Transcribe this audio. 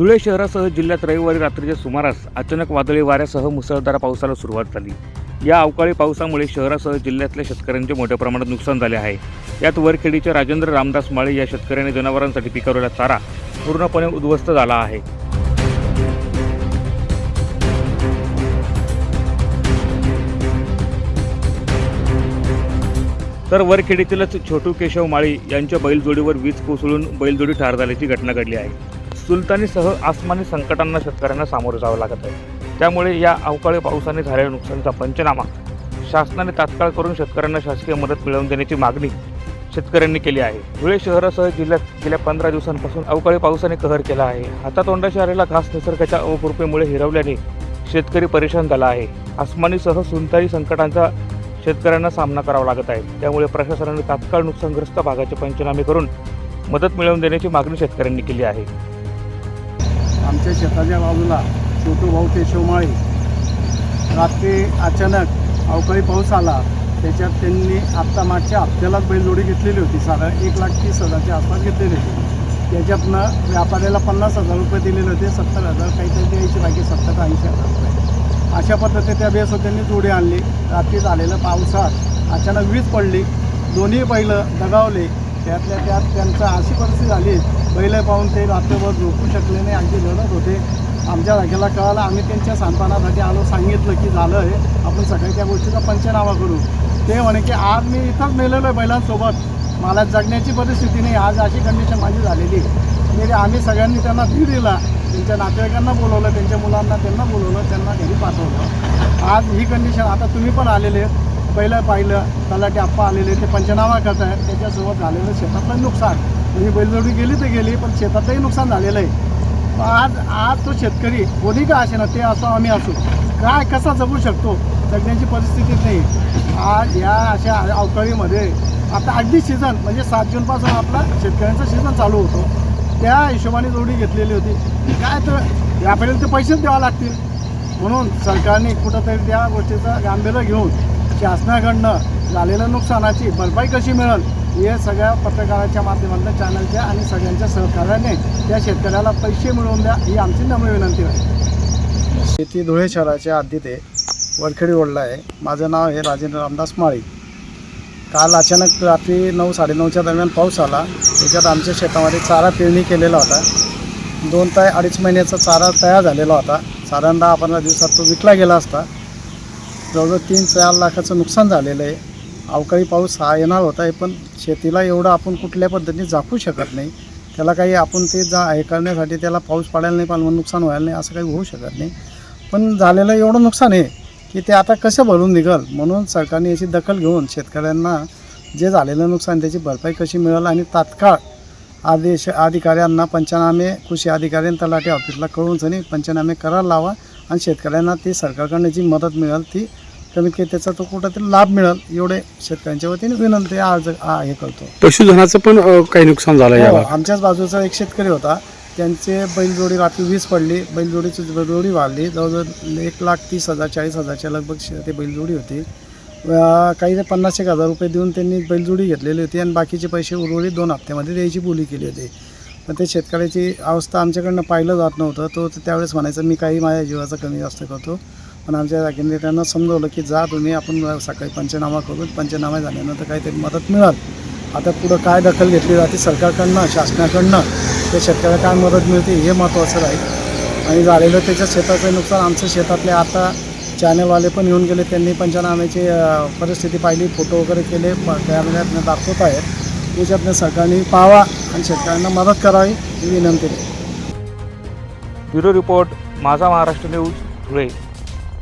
धुळे शहरासह जिल्ह्यात रविवारी रात्रीच्या सुमारास अचानक वादळी वाऱ्यासह मुसळधार पावसाला सुरुवात झाली. या अवकाळी पावसामुळे शहरासह जिल्ह्यातल्या शेतकऱ्यांचे मोठ्या प्रमाणात नुकसान झाले आहे. यात वरखेडीच्या राजेंद्र रामदास माळे या शेतकऱ्याने जनावरांसाठी पिकवलेला चारा पूर्णपणे उद्ध्वस्त झाला आहे. तर वरखेडीतीलच छोटू केशव माळी यांच्या बैलजोडीवर वीज कोसळून बैलजोडी ठार झाल्याची घटना घडली आहे. सुलतानीसह आसमानी संकटांना शेतकऱ्यांना सामोरं जावं लागत आहे. त्यामुळे या अवकाळी पावसाने झालेल्या नुकसानीचा पंचनामा शासनाने तात्काळ करून शेतकऱ्यांना शासकीय मदत मिळवून देण्याची मागणी शेतकऱ्यांनी केली आहे. धुळे शहरासह जिल्ह्यात गेल्या पंधरा दिवसांपासून अवकाळी पावसाने कहर केला आहे. हातातोंडाशी आलेला घास निसर्गाच्या अवकृपेमुळे हिरवल्याने शेतकरी परेशान झाला आहे. आसमानीसह सुनताई संकटांचा शेतकऱ्यांना सामना करावा लागत आहे. त्यामुळे प्रशासनाने तात्काळ नुकसानग्रस्त भागाचे पंचनामे करून मदत मिळवून देण्याची मागणी शेतकऱ्यांनी केली आहे. आमच्या शेताच्या बाजूला छोटू भाऊ केशवमाळी. रात्री अचानक अवकाळी पाऊस आला. त्याच्यात त्यांनी आत्ता मागच्या हप्त्यालाच बैलजोडी घेतलेली होती. साधारण एक लाख तीस हजारच्या आसपास घेतलेली होती. त्याच्यातनं व्यापाऱ्याला पन्नास हजार रुपये दिलेले होते. सत्तर हजार काहीतरी द्यायचे बाकी सत्तर ते ऐंशी हजार रुपये. अशा पद्धतीने त्या बेसोत्यांनी जोडी आणली. रात्री झालेल्या पावसात अचानक वीज पडली. दोन्ही बैलं दगावले. त्यातल्या त्यात त्यांचं अशी परिस्थिती झाली बैल पाहून ते रात्रभर झोपू शकले नाही. अगदी लढत होते. आमच्या जागेला कळालं आम्ही त्यांच्या सांत्वनासाठी आलो. सांगितलं की झालं आहे आपण सगळ्या त्या गोष्टीचा पंचनामा करू. ते म्हणे की आज मी इथंच नेलेलो आहे बैलांसोबत. मला जगण्याची परिस्थिती नाही. आज अशी कंडिशन माझी झालेली आहे. म्हणजे आम्ही सगळ्यांनी त्यांना धीर दिला. त्यांच्या नातेवाईकांना बोलवलं. त्यांच्या मुलांना त्यांना बोलवलं. त्यांना घरी पाठवलं. आज ही कंडिशन आता तुम्ही पण आलेले. आहेत पहिलं. पाहिलं तलाठी आप्पा आलेले. ते पंचनामा करत आहेत त्याच्यासोबत झालेलं शेतातलं नुकसान. म्हणजे बैलजोडी गेली तर गेली पण शेतातही नुकसान झालेलं आहे. आज आज तो शेतकरी कोणी का असे ना ते असो आम्ही असो काय कसा जगू शकतो जगण्याची परिस्थिती नाही. आज या अशा अवकाळीमध्ये आता अगदी सीझन म्हणजे सात जूनपासून आपला शेतकऱ्यांचा सीझन चालू होतो. त्या हिशोबाने जोडी घेतलेली होती. काय तर यापर्यंत पैसेच द्यावे लागतील. म्हणून सरकारने कुठंतरी त्या गोष्टीचं गांभीर्य घेऊन शासनाकडनं झालेल्या नुकसानाची भरपाई कशी मिळेल या सगळ्या पत्रकाराच्या माध्यमातून चॅनलच्या आणि सगळ्यांच्या सहकार्याने त्या शेतकऱ्याला पैसे मिळवून द्या ही आमची नम्र विनंती आहे. शेती धुळे शहराच्या हद्दीत आहे वरखेडी ओढला आहे. माझं नाव आहे राजेंद्र रामदास माळी. काल अचानक रात्री नऊ साडेनऊच्या दरम्यान पाऊस आला. त्याच्यात आमच्या शेतामध्ये चारा पेरणी केलेला होता. दोन ते अडीच महिन्याचा चारा तयार झालेला होता. साधारणतः पंधरा दिवसात तो विकला गेला असता. जवळजवळ तीन चार लाखाचं नुकसान झालेलं आहे. अवकाळी पाऊस हा येणार होता आहे पण शेतीला एवढं आपण कुठल्या पद्धतीने झाकू शकत नाही. त्याला काही आपण ते जा हे करण्यासाठी त्याला पाऊस पडायला नाही पाहिजे नुकसान व्हायला नाही असं काही होऊ शकत नाही. पण झालेलं एवढं नुकसान आहे की ते आता कसं भरून निघल? म्हणून सरकारने याची दखल घेऊन शेतकऱ्यांना जे झालेलं नुकसान त्याची भरपाई कशी मिळेल आणि तात्काळ आदेश अधिकाऱ्यांना पंचनामे कृषी अधिकारी तलाठी ऑफिसला कळून सनी पंचनामे करायला लावा आणि शेतकऱ्यांना ती सरकारकडनं जी मदत मिळेल ती कमीत कमी त्याचा तो कुठंतरी लाभ मिळेल एवढे शेतकऱ्यांच्या वतीने विनंती आज आ- हे करतो. पशुधनाचं पण अ, काही नुकसान झालं हो, याला? आमच्याच बाजूचा एक शेतकरी होता त्यांचे बैलजोडी रात्री वीज पडली बैलजोडीची बैलजोडी वाढली जवळजवळ एक लाख तीस हजार चाळीस हजारच्या लगभग शे- ते बैलजोडी होती. अं, काही ते पन्नास एक हजार रुपये देऊन त्यांनी बैलजोडी घेतलेली होती आणि बाकीचे पैसे उर्वरित दोन हप्त्यामध्ये द्यायची बोली केली होती. पण ते शेतकऱ्याची अवस्था आमच्याकडनं पाहिलं जात नव्हतं तो त्यावेळेस म्हणायचं मी काही माझ्या जीवाचा कमी जास्त करतो. पण आमच्या जागेने त्यांना समजवलं की जा तुम्ही आपण सकाळी पंचनामा करू. पंचनामा झाल्यानंतर काहीतरी मदत मिळेल. आता पुढं काय दखल घेतली जाते सरकारकडनं शासनाकडनं? ते शेतकऱ्याला काय मदत मिळते हे महत्त्वाचं राहील. आणि झालेलं त्याच्या शेताचं नुकसान आमच्या शेतातले आता चॅनलवाले पण येऊन गेले. त्यांनी पंचनाम्याची परिस्थिती पाहिली फोटो वगैरे केले प- कॅमेऱ्यातनं दाखवत आहेत. त्याच्यातनं सरकारने पाहावा आणि शेतकऱ्यांना मदत करावी ही विनंती. आहे ब्युरो रिपोर्ट माझा महाराष्ट्र न्यूज धुळे.